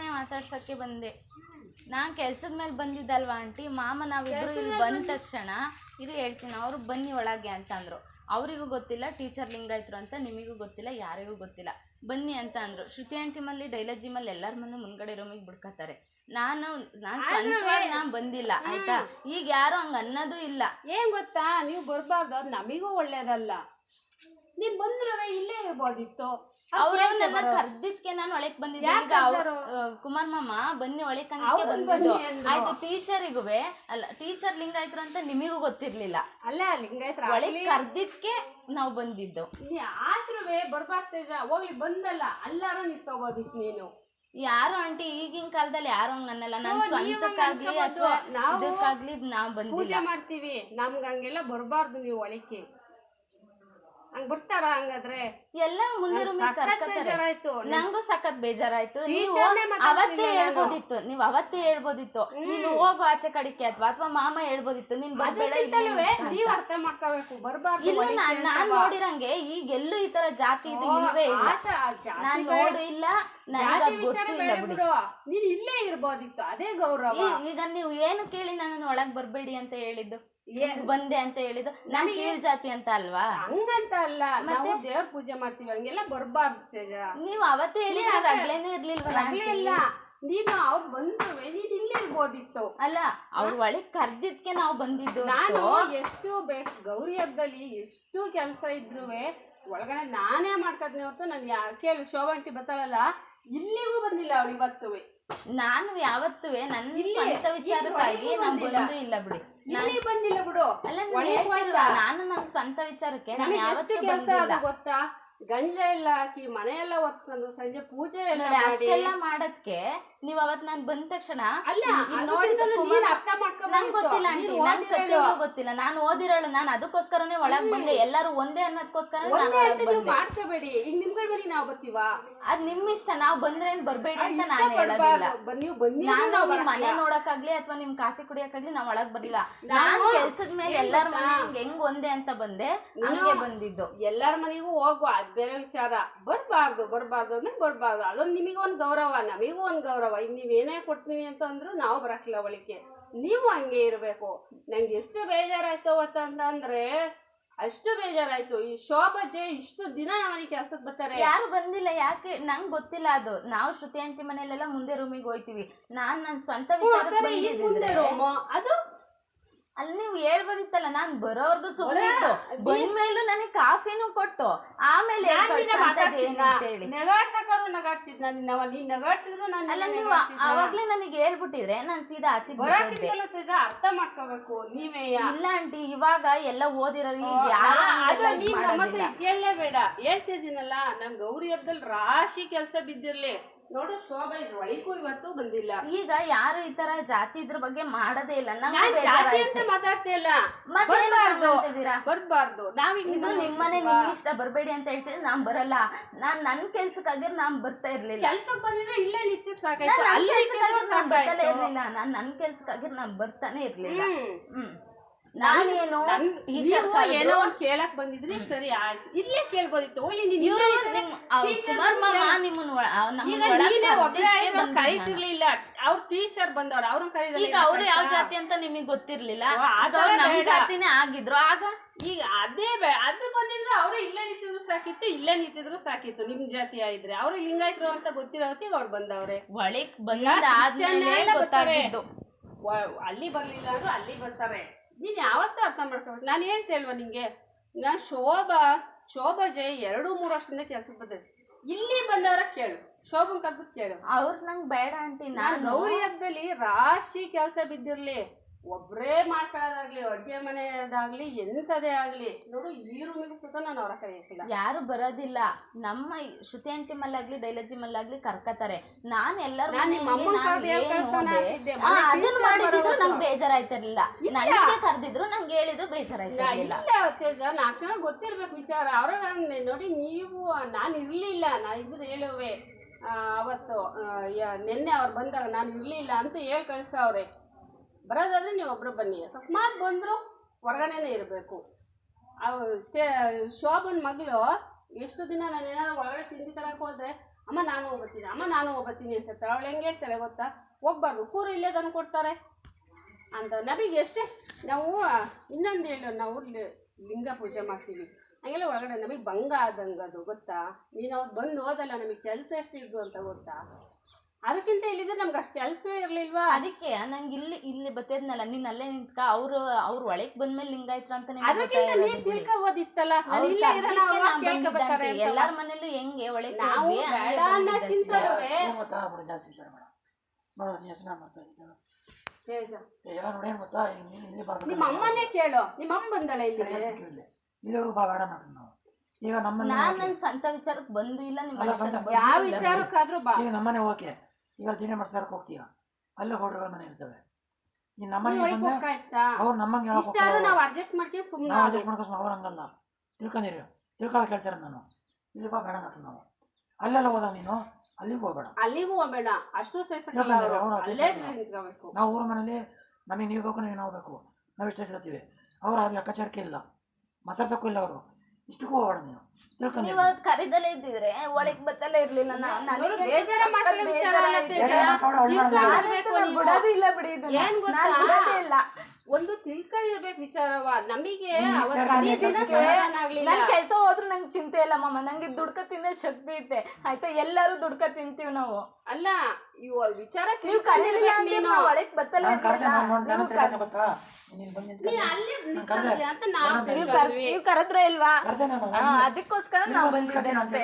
ಮಾಮನೇ ಮಾತಾಡ್ಸೋಕ್ಕೆ ಬಂದೆ. ನಾನು ಕೆಲ್ಸದ ಮೇಲೆ ಬಂದಿದ್ದಲ್ವಾ ಆಂಟಿ? ಮಾಮ ನಾವಿಬ್ಬರು ಇಲ್ಲಿ ಬಂದ ತಕ್ಷಣ ಇದು ಹೇಳ್ತೀನಿ ಅವರು ಬನ್ನಿ ಒಳಗೆ ಅಂತ ಅಂದರು. ಅವರಿಗೂ ಗೊತ್ತಿಲ್ಲ ಟೀಚರ್ ಲಿಂಗಾಯ್ತರು ಅಂತ ನಿಮಗೂ ಗೊತ್ತಿಲ್ಲ ಯಾರಿಗೂ ಗೊತ್ತಿಲ್ಲ. ಬನ್ನಿ ಅಂತ ಅಂದರು. ಶ್ರುತಿ ಆಂಟಿ ಮಲ್ಲಿ ಡೈಲಜಿ ಮಲ್ಲಿ ಎಲ್ಲರ ಮನೆ ಮುಂದ್ಗಡೆ ರೂಮಿಗೆ ಬಿಡ್ಕತ್ತಾರೆ. ನಾನು ನಾನು ಸ್ವಂತವಾಗಿ ನಾನು ಬಂದಿಲ್ಲ ಆಯ್ತಾ? ಈಗ ಯಾರು ಹಂಗೆ ಅನ್ನೋದು ಇಲ್ಲ. ಏನ್ ಗೊತ್ತಾ? ನೀವು ಬರಬಾರ್ದು ಅದು ನಮಿಗೂ ಒಳ್ಳೇದಲ್ಲ. ನೀವು ಬಂದ್ರೆ ಅದ್ ಅವರು ನನ್ನ. ಕರ್ದಿದ್ಕೆ ನಾನು ಒಳಗೆ ಬಂದಿದ್ದೆ. ಈಗ ಕುಮಾರ್ ಮಾಮ ಬನ್ನಿ ಒಳಗೆ ಅಂತ ಬಂದ್ಬಿಟ್ಟು. ಆಯ್ತು ಟೀಚರಿಗೂ ಅಲ್ಲ ಟೀಚರ್ ಲಿಂಗಾಯ್ತರು ಅಂತ ನಿಮಗೂ ಗೊತ್ತಿರ್ಲಿಲ್ಲ. ಅಲ್ಲ ಲಿಂಗಾಯತ್ರ ಒಳಗೆ ಕರ್ದಿದ್ಕೆ ನಾವು ಬಂದಿದ್ದು. ಆದ್ರೂ ಬರ್ಬಾರ್ದ ಹೋಗ್ಲಿ ಬಂದಲ್ಲ. ಅಲ್ಲಾರು ನಿಂತ್ಕೋಬೋದಿತ್ತು ನೀನು. ಯಾರು ಆಂಟಿ ಈಗಿನ ಕಾಲದಲ್ಲಿ ಯಾರು ಹಂಗನ್ನಲ್ಲ ನನ್ ಹ್ಞೂ, ನೀವ್ ಸ್ವಂತಕ್ಕಾಗ್ಲಿ ಅಥವಾ. ನಾವು ಇದಕ್ಕಾಗ್ಲಿ ನಾವ್ ಬಂದಿಲ್ಲ. ಪೂಜೆ ಮಾಡ್ತೀವಿ. ನಮ್ಗೆ ಹಂಗೆಲ್ಲ ಬರಬಾರ್ದು ನೀವು ಒಳಕ್ಕೆ. ಹಂಗ್ ಬಿಡ್ತಾರ ಹಂಗಾದ್ರೆ? ಎಲ್ಲ ಬೇಜಾರಾಯ್ತು. ನಂಗೂ ಸಖತ್ ಬೇಜಾರಾಯ್ತು. ನೀವು ಅವತ್ತೇ. ಹೇಳ್ಬೋದಿತ್ತು. ನೀವ್ ಅವತ್ತೇ ಹೇಳ್ಬೋದಿತ್ತು. ನೀನು ಹೋಗು ಆಚೆ ಕಡಿಕೆ ಅಥವಾ ಅಥವಾ ಮಾಮ ಹೇಳ್ಬೋದಿತ್ತು. ನೀನ್ ಬರ್ಬೇಡ. ನೀವ್ ಅರ್ಥ ಮಾಡ್ಕೋಬೇಕು. ಬರ್ಬಾರ್ದು ಇಲ್ಲ ನಾನ್ ನಾನ್ ನೋಡಿರಂಗೆ ಈಗ ಎಲ್ಲೂ ಈ ತರ ಜಾತಿ ಇದು ಇಲ್ವೇ ಇಲ್ಲ. ನಾನ್. ನೋಡು ಇಲ್ಲ ನೀನ್ ಇಲ್ಲೇ ಇರ್ಬೋದಿತ್ತು. ಅದೇ ಗೌರವ. ಈಗ ನೀವು ಏನು ಕೇಳಿ ನನ್ನನ್ನು ಒಳಗ್ ಬರ್ಬೇಡಿ ಅಂತ ಹೇಳಿದ್ದು? ಬಂದೆ ಅಂತ ಹೇಳಿದ್ರು ನಮ್ಗೆ ಕೀಳ್ ಜಾತಿ ಅಂತ ಅಲ್ವಾ? ಹಂಗಂತ ಅಲ್ಲ ನಾವು ದೇವ್ರ ಪೂಜೆ ಮಾಡ್ತೀವಿ ಹಂಗೆಲ್ಲ ಬರ್ಬಾರ್ದು ತೇಜ ನೀವ್ ಅವತ್ತೇ ಹೇಳಿ ರಗ್ಲೇನೆ ಇರ್ಲಿಲ್ವಲ್ಲ ರಗಳೆ ಇಲ್ಲ ನೀನು ಅವ್ರು ಬಂದು ನೀನ್ ಇಲ್ಲೇ ಇರ್ಬೋದಿತ್ತು. ಅಲ್ಲ ಅವ್ರ ಒಳಗ್ ಕರ್ದಿದ್ಕೆ ನಾವು ಬಂದಿದ್ದು ನಾನು ಎಷ್ಟು ಬೇಕು ಗೌರಿ ಹಬ್ಬದಲ್ಲಿ ಎಷ್ಟು ಕೆಲಸ ಇದ್ರು ಒಳಗಡೆ ನಾನೇ ಮಾಡ್ಕೊತೀನಿ ಹೊರತು ನಾನು ಯಾ ಕೇಳು ಶೋಭಂಟಿ ಬರ್ತಾಳಲ್ಲ? ಇಲ್ಲಿಗೂ ಬಂದಿಲ್ಲ ಅವಳು ಇವತ್ತು ನಾನು ಯಾವತ್ತೂ ನನ್ನ ಸ್ವಂತ ವಿಚಾರಕ್ಕಾಗಿ ನಾನು. ಬಂದು ಇಲ್ಲ ಬಿಡಿ. ಇಲ್ಲಿ ಬಂದಿಲ್ಲ ಬಿಡು. ಅಲ್ಲ ನಾನ್ ನನ್ನ ಸ್ವಂತ ವಿಚಾರಕ್ಕೆ ನಾನು ಯಾವತ್ತೂ ಕೆಲಸ ಬಂದಿಲ್ಲ. ಗೊತ್ತಾ? ಗಂಜ ಎಲ್ಲ ಹಾಕಿ ಮನೆಯೆಲ್ಲ ಒರ್ಸ್ಕೊಂಡು ಸಂಜೆ ಪೂಜೆ ಎಲ್ಲ ನೋಡಿ ಮಾಡಿ. ಅಷ್ಟೆಲ್ಲ ಮಾಡಕ್ಕೆ ನೀವ್ ಅವತ್ ನಾನ್ ಬಂದ ತಕ್ಷಣ ಅಲ್ಲ ಇಲ್ಲಿ ನೋಡಿ ಅದಕ್ಕಿಂತಲೂ ಕುಮಾರ್- ನೀನ್ ಅರ್ಥ ಮಾಡ್ಕೊಬೇಕು. ನಂಗ್ ಗೊತ್ತಿಲ್ಲ ಆಂಟಿ ನೀನ್ ನಂಗ್ ಓದಿರೋಳು. ಸತ್ಯವಾಗ್ಲೂ ಗೊತ್ತಿಲ್ಲ. ನಾನು ಓದಿರೋಳು ನಾನು ಅದಕ್ಕೋಸ್ಕರನೇ ಒಳಗ್ ಬಂದೆ. ಎಲ್ಲರೂ ಒಂದೇ ಅನ್ನೋದಕ್ಕೋಸ್ಕರ ನಾನು ಒಂದೇ ಒಳಗ್ ನೀವು ಬಂದೆ. ಮಾಡ್ಕೋಬೇಡಿ ಈಗ ನಿಮ್ಗಳ ಬನ್ನಿ ನಾವು ಬರ್ತೀವಾ? ಅದ್ ನಿಮ್ ಇಷ್ಟ. ನಾವ್ ಬಂದ್ರೆ ಏನ್ ಬರ್ಬೇಡಿ ಅಂತ ಇಷ್ಟ ನಾನು ಹೇಳೋದಿಲ್ಲ. ಪಡ್ಬಾರ್ದು. ಬ- ನೀವು ಬನ್ನಿ ನಾನು ಅಂದ್ರೆ ನಿಮ್ ಮನೆ ನೋಡಕ್ ನೋಡಕ್ಕಾಗ್ಲಿ ಅಥವಾ ನಿಮ್ ಕಾಫಿ ಕುಡಿಯಕ್ಕಾಗ್ಲಿ ನಾವ್ ಒಳಗ್ ಬರ್ಲಿಲ್ಲ ನಾನು- ನಾನ್ ಕೆಲ್ಸದ ಮೇಲೆ ಎಲ್ಲರ ಎಲ್ಲಾರ ಮನೆ ಹೆಂಗ್ ಹೆಂಗ್ ಒಂದೇ ಅಂತ ಬಂದೆ ಹಂಗೆ ಬಂದಿದ್ದು. ಎಲ್ಲಾರ ಮನೆಗೂ ಹೋಗುವ. ಅದ್ ಬೇರೆ ವಿಚಾರ. ಬರಬಾರ್ದು ಬರ್ಬಾರ್ದು ಅಂದ್ರೆ ಬರಬಾರ್ದು. ಅದೊಂದು ನಿಮಗೆ ಒಂದು ಗೌರವ ನಮಗೂ ಒಂದು ಗೌರವ. ಈಗ ಏನೇ ಕೊಡ್ತೀವಿ ಅಂತ ಅಂದ್ರು ನಾವು ಬರಕಿಲ್ಲ ಒಳಿಕೆ ನೀವು ಹಂಗೆ ಇರಬೇಕು. ನಂಗೆ ಎಷ್ಟು ಬೇಜಾರಾಯ್ತು ಅಂತಂದ್ರೆ ಅಷ್ಟು ಬೇಜಾರಾಯ್ತು. ಈ ಶೋಭಜೆ ಇಷ್ಟು ದಿನ ಅವನಿಗೆ ಕೆಲ್ಸಕ್ಕೆ ಬರ್ತಾರೆ. ಯಾರು ಬಂದಿಲ್ಲ ಯಾಕೆ? ನಂಗೆ ಗೊತ್ತಿಲ್ಲ ಅದು. ನಾವು ಶ್ರುತಿ ಆಂಟಿ ಮನೆಯಲ್ಲೆಲ್ಲ ಮುಂದೆ ರೂಮಿಗೆ ಹೋಯ್ತಿವಿ. ನಾನ್ ನನ್ ಸ್ವಂತ ವಿಚಾರಕ್ಕೆ ಸರಿ ಈಗ ಮುಂದೆ ಬಂದಿದ್ರೆ ರೂಮು ಅದು ಅಲ್ಲಿ ನೀವು ಹೇಳ್ಬೋದಿತ್ತಲ್ಲ ನಾನ್ ಬರೋವರ್ಗು ಸುಮ್ಮನೆ ಬಂದ್ಮೇಲೂ ನನಗೆ ಕಾಫಿನೂ ಕೊಟ್ಟು ಆಮೇಲೆ ನಗಾಡ್ಸಿದ್ ನಾನು ನೀನ್ ನಗಾಡ್ಸಿದ್ರು ನಾನು ಅಲ್ಲ ನೀವು ಅವಾಗ್ಲೇ ನನಗೆ ಹೇಳ್ಬಿಟ್ಟಿದ್ರೆ ನಾನು ಸೀದಾ ಆಚೆ ತೇಜ ಅರ್ಥ ಮಾಡ್ಕೋಬೇಕು. ನೀವೇ ಇಲ್ಲ ಆಂಟಿ ಇವಾಗ ಎಲ್ಲ ಓದಿರೋ ಬೇಡ. ಹೇಳ್ತಿದ್ದೀನಲ್ಲ ನಮ್ ಗೌರಿ ಹಬ್ಬದಲ್ಲಿ ರಾಶಿ ಕೆಲ್ಸ ಬಿದ್ದಿರ್ಲಿ. ನೋಡು ಶೋಭಾ ಇದ್ರ ಇವತ್ತು ಬಂದಿಲ್ಲ. ಈಗ ಯಾರು ಈ ತರ ಜಾತಿ ಇದ್ರ ಬಗ್ಗೆ ಮಾಡೋದೇ ಇಲ್ಲ. ನಾನ್ ಜಾತಿ ಅಂತ ಬೇಜಾರಾಯ್ತು ಮಾತಾಡ್ತಾ ಇಲ್ಲ. ಮತ್ತೆ ಏನಕ್ಕೆ ಬರ್ಬಾರ್ದು. ಅಂತಿದ್ದೀರಾ? ಬರ್ಬಾರ್ದು. ನಾವೀಗ ಇದು ನಿಮ್ಮನೆ ನಿಮ್ ಇಷ್ಟ ಬರ್ಬೇಡಿ ಅಂತ ಹೇಳ್ತಿದ್ರೆ ನಾನ್ ಬರಲ್ಲ. ನಾನ್ ನನ್ ಕೆಲ್ಸಕ್ಕಾಗಿ ನಾನ್ ಬರ್ತಾ ಇರ್ಲಿಲ್ಲ. ಕೆಲ್ಸಕ್ಕೆ ಬಂದಿದ್ರೆ ಇಲ್ಲೇ ನಿಂತು ನಾನ್ ಸಾಕಾಯ್ತು ಕೆಲ್ಸಕ್ಕಾಗಿ. ಇರ್ಲಿಲ್ಲ. ನಾನ್ ನನ್ ಕೆಲ್ಸಕ್ಕಾಗಿರ್ ನಾನ್ ಬರ್ತಾನೆ ಇರ್ಲಿಲ್ಲ. ಹ್ಮ್. ನಾನೇನು ನನ್- ಟೀಚರ್ ಏನೋ ಕೇಳಕ್ ಬಂದಿದ್ರಿ ಸರಿ ಆಯ್ತು. ಇಲ್ಲೇ ಕೇಳ್ಬೋದಿತ್ತು. ಓಲಿ ನೀನ್ ಇವ್ರು ನಿಮ್ ಕುಮಾರ್ ಮಾಮ ನಿಮ್ಮನ್ನ ಕರೀತಿರ್ಲಿಲ್ಲ ಅವ್ರ ಟೀಚರ್ ಬಂದವ್ರು ಅವ್ರು ಕರೀದಿಲ್ಲ ಈಗ ಅವ್ರು ಯಾವ ಜಾತಿ ಅಂತ ನಿಮಗೆ ಗೊತ್ತಿರ್ಲಿಲ್ಲ. ಅವ್ರು ನಮ್ ಜಾತಿನೇ ಆಗಿದ್ರು. ಆಗ? ಈಗ ಅದೇ ಅದು ಬಂದಿದ್ರು ಅವ್ರು ಇಲ್ಲೇ ನಿಂತಿದ್ರು ಸಾಕಿತ್ತು ಇಲ್ಲೇ ನಿಂತಿದ್ರು ಸಾಕಿತ್ತು. ನಿಮ್ ಜಾತಿ ಆಗಿದ್ರೆ. ಅವ್ರು ಲಿಂಗಾಯತರು ಅಂತ ಗೊತ್ತಿರೋ ಹೊತ್ತಿಗೆ ಅವ್ರು ಬಂದವ್ರೆ. ಒಳಗ್ ಬಂದ ಆದ್ಮೇಲೆ ಗೊತ್ತಾಗಿದ್ದು. ಅಲ್ಲಿ ಬರ್ಲಿಲ್ಲ ಅಂದ್ರೆ ಅಲ್ಲಿ ಬರ್ತಾರೆ. ನೀನ್ ಯಾವತ್ತೂ ಅರ್ಥ ಮಾಡ್ಕೋಬೇಕು. ನಾನು ಹೇಳ್ತೇಲ್ವಾ ನಿಂಗೆ? ನಾ ಶೋಭಾ ಶೋಭಾ ಜಯ ಎರಡು ಮೂರು ವರ್ಷದಿಂದ ಕೆಲ್ಸಕ್ಕೆ ಬಂದಿದ್ದೆ. ಇಲ್ಲಿ ಬಂದವರ ಕೇಳು. ಶೋಭನ್ ಕರ್ದು ಕೇಳು. ಅವ್ರು ನಂಗೆ ಬೇಡ ಅಂತೀನಿ ನಾನು ನಾನು. ಗೌರಿ ಹಬ್ಬದಲ್ಲಿ ರಾಶಿ ಕೆಲಸ ಬಿದ್ದಿರ್ಲಿ. ಒಬ್ರೇ ಮಾಡ್ಕೊಳ್ಳೋದಾಗ್ಲಿ ಅಡ್ಗೆ ಮನೆಯದಾಗ್ಲಿ ಎಂಥದೇ ಆಗಲಿ ನೋಡು ಈ ರೂಮಿಗೆ ಸುತ್ತ ನಾನು ಅವರ ಕರೆಯಕ್ಕಿಲ್ಲ ಯಾರು ಬರೋದಿಲ್ಲ. ನಮ್ಮ ಶ್ರುತಿ ಆಂಟಿ ಮಲ್ಲಾಗ್ಲಿ ಡೈಲಜಿ ಮಲ್ಲಾಗ್ಲಿ ಕರ್ಕತಾರೆ. ನಾನ್ ಎಲ್ಲರೂ ನಾನ್ ನಿಮ್ಮ ಅಮ್ಮನ್ ಕರ್ದು ಹೇಳ್ ಕಳ್ಸೋಣ ಅಂತಿದ್ದೆ. ಮನೆ ಅದನ್ನ teacher ಮಾಡಿದ್ರು. ನಂಗೆ ಬೇಜಾರಾಯ್ತಿರ್ಲಿಲ್ಲ. ನನಗೆ ಕರೆದಿದ್ರು ನಂಗೆ ಹೇಳಿದ್ರು ಬೇಜಾರಾಯ್ತಿರ್ಲಿಲ್ಲ. ಇಲ್ಲ ತೇಜ ನಾಲ್ಕು ಜನ ಗೊತ್ತಿರ್ಬೇಕು ವಿಚಾರ. ಅವರ ನೋಡಿ ನೀವು ನಾನು ಇರ್ಲಿಲ್ಲ. ನಾ ಇದ್ದು ಹೇಳುವೆ. ಆ, ಅವತ್ತು ಆ, ಯ- ನಿನ್ನೆ ಅವ್ರು ಬಂದಾಗ ನಾನು ಇರ್ಲಿಲ್ಲ ಅಂತ ಹೇಳಿ ಕಳ್ಸವ್ರೆ. ಬರೋದಾದ್ರೆ ನೀವು ಒಬ್ಬರು ಬನ್ನಿ. ಅಕಸ್ಮಾತ್ ಬಂದ್ರು ಹೊರಗಡೆನೇ ಇರಬೇಕು. ಅವು ತೇ ಶೋಭನ್ ಮಗಳು, ಎಷ್ಟು ದಿನ ನಾನು ಏನಾದ್ರು ಒಳಗಡೆ ತಿಂಡಿ ತರಕ್ಕೆ ಹೋದ್ರೆ, ಅಮ್ಮ ನಾನು ಹೋಗ್ಬತ್ತೀನಿ, ಅಮ್ಮ ನಾನು ಹೋಗ್ಬತ್ತೀನಿ ಅಂತ ಹೇಳ್ತಾರೆ. ಅವಳು ಹೆಂಗೆ ಹೇಳ್ತಾರೆ ಗೊತ್ತಾ? ಹೋಗ್ಬಾರ್ದು, ಕೂರು ಇಲ್ಲೇ ತಂದು ಕೊಡ್ತಾರೆ ಅಂತ. ನಮಗೆ ಎಷ್ಟೇ, ನಾವು, ಇನ್ನೊಂದು ಹೇಳು, ನಾವು ಲಿಂಗ ಪೂಜೆ ಮಾಡ್ತೀವಿ. ಹಂಗೆಲ್ಲ ಒಳಗಡೆ ನಮಗೆ ಭಂಗ ಆದಂಗೆ ಗೊತ್ತಾ? ನೀನು ಅವ್ರು ಬಂದು ಹೋದಲ್ಲ, ನಮಗೆ ಕೆಲಸ ಎಷ್ಟು ಇದ್ದು ಅಂತ ಗೊತ್ತಾ? ಅದಕ್ಕಿಂತ ಇಲ್ಲಿದ್ರೆ ನಮ್ಗೆ ಅಷ್ಟು ಕೆಲಸವೇ ಇರಲಿಲ್ವಾ? ಅದಕ್ಕೆ ನಂಗೆ ಇಲ್ಲಿ ಇಲ್ಲಿ ಬತ್ತಿದ್ನಲ್ಲ ನೀನ್ ಅಲ್ಲೇ ನಿಂತ್ಕ ಅವ್ರು ಅವ್ರ ಒಳಗ್ ಬಂದ್ಮೇಲೆ ಲಿಂಗಾಯ್ತು ಅಂತ ನಿಮ್ಗೆ ಅದಕ್ಕಿಂತ ನೀನು. ತಿಳ್ಕೊಬೋದಿತ್ತಲ್ಲ. ಎಲ್ಲಾರ್ ಮನೇಲೂ ಹೆಂಗೆ ಒಳಗೆ ನಾವು ಬೇಡ ನಿಮ್ಮ ಅಮ್ಮನೇ ಕೇಳು. ನಿಮ್ಮ ಅಮ್ಮ ಬಂದಳ ಇಲ್ಲಿ ಇಲ್ಲಿವರೆಗೂ ಬಾ ಬೇಡ ಮಾಡ್ತೀವಿ ನಾವು. ಈಗ ನಮ್ಮ ನಾನ್ ನನ್ ಸ್ವಂತ ವಿಚಾರಕ್ಕೆ ಬಂದು ಇಲ್ಲ ನಿಮ್ಮ ಯಾವ ವಿಚಾರಕ್ಕಾದ್ರೂ ಬಾ. ಈಗ ನಮ್ಮನೆ ಓಕೆ. ಈಗ ತಿಂಡಿ ಮಾಡ್ಸಾರಕ್ಕೆ ಹೋಗ್ತೀಯ? ಅಲ್ಲೇ ಹೋಟ್ರುಗಳ ಮನೆ ಇರ್ತವೆ. ಈ ನಮ್ಮನೆ ಹೋಗ್ಕಾಯ್ತಾ? ಅವ್ರು ನಮ್ಮಂಗೆ ಹೇಳಕ್ ಇಷ್ಟಾದ್ರೂ ಹೋಗ್ತಾರೆ ನಾವು ಅಡ್ಜಸ್ಟ್ ಮಾಡ್ತೀವಿ ಸುಮ್ಮನೆ ನಾವು ಅಡ್ಜಸ್ಟ್ ಮಾಡ್ಕೊಂಡು ಅವ್ರು ಹಂಗಲ್ಲ. ತಿಳ್ಕೊಂಡಿರಿ. ತಿಳ್ಕೊಳಕ್ ಹೇಳ್ತಾರೆ ನಾನು. ಇಲ್ಲಿ ಬಾ ಬೇಡ ಅಂತ ನಾವು. ಅಲ್ಲೆಲ್ಲ ಹೋದ ನೀನು? ಅಲ್ಲಿಗೂ ಹೋಗ್ಬೇಡ. ಅಲ್ಲಿಗೂ ಹೋಗ್ಬೇಡ. ಅಷ್ಟು ಸೇರ್ಸಕ್ಕಿಲ್ಲ ತಿಳ್ಕೊಂಡಿರಿ, ಅವ್ರು. ಅವ್ರು. ಅಲ್ಲೇ ನಿಂತ್ಕೋಬೇಕು ನಾವು ಊರ ಮನೇಲಿ ನಮಗೆ ನೀವು ಬೇಕು ನೀವು ನಾವು ಬೇಕು. ನಾವು ಇಷ್ಟ ಇಸ್ಕೊತೀವಿ ಅವ್ರು ಅದು ಲೆಕ್ಕಾಚಾರಕ್ಕೆ ಇಲ್ಲ. ಮಾತಾಡ್ಸೋಕ್ಕೂ ಇಲ್ಲ ಅವರು. ಇಷ್ಟಕ್ಕೂ ನೀವ್ ಇದ್ದಿದ್ರೆ ಒಳಗೆ ಬತ್ತಲೇ ಇರ್ಲಿಲ್ಲ ನನಗೆ ಬೇಜಾರ ನಾನ್. ಬಿಡೋದು ಇಲ್ಲ ಬಿಡಿ. ಏನ್ ಗೊತ್ತಾ? ನಾನ್ ಬಿಡೋದೇ ಇಲ್ಲ. ಒಂದು ತಿಳ್ಕೊಂಡಿರ್ಬೇಕು ವಿಚಾರವ. ನಮಗೆ ನೀನ್ ಕೆಲಸ ಹೋದ್ರು ನಂಗೆ ಚಿಂತೆ ಇಲ್ಲ ಮಮ್ಮ ನಂಗೆ ದುಡ್ಕ ತಿನ್ನೋ ಶಕ್ತಿ ಐತೆ. ಆಯ್ತಾ? ಎಲ್ಲರೂ ದುಡ್ಕ ತಿಂತೀವಿ ನಾವು. ಅಲ್ಲ ಇವ ವಿಚಾರ ನಾವ್ ಒಳಗ್ ಬತ್ತಲ್ಲೇ ನೀವು ನಾನು ಗೊತ್ತಾ? ನೀನು ಬಂದು ನಿಂತ್ಕೊಂಡೆ. ನಾನು ಕರೆದೆ. ಅಂತ ನಾವು ನೀವು ಕರ್- ನೀವು ಇಲ್ವಾ? ಅದಕ್ಕೋಸ್ಕರ ನಾವು ಬಂದಿದ್ದೆ ಅಷ್ಟೇ.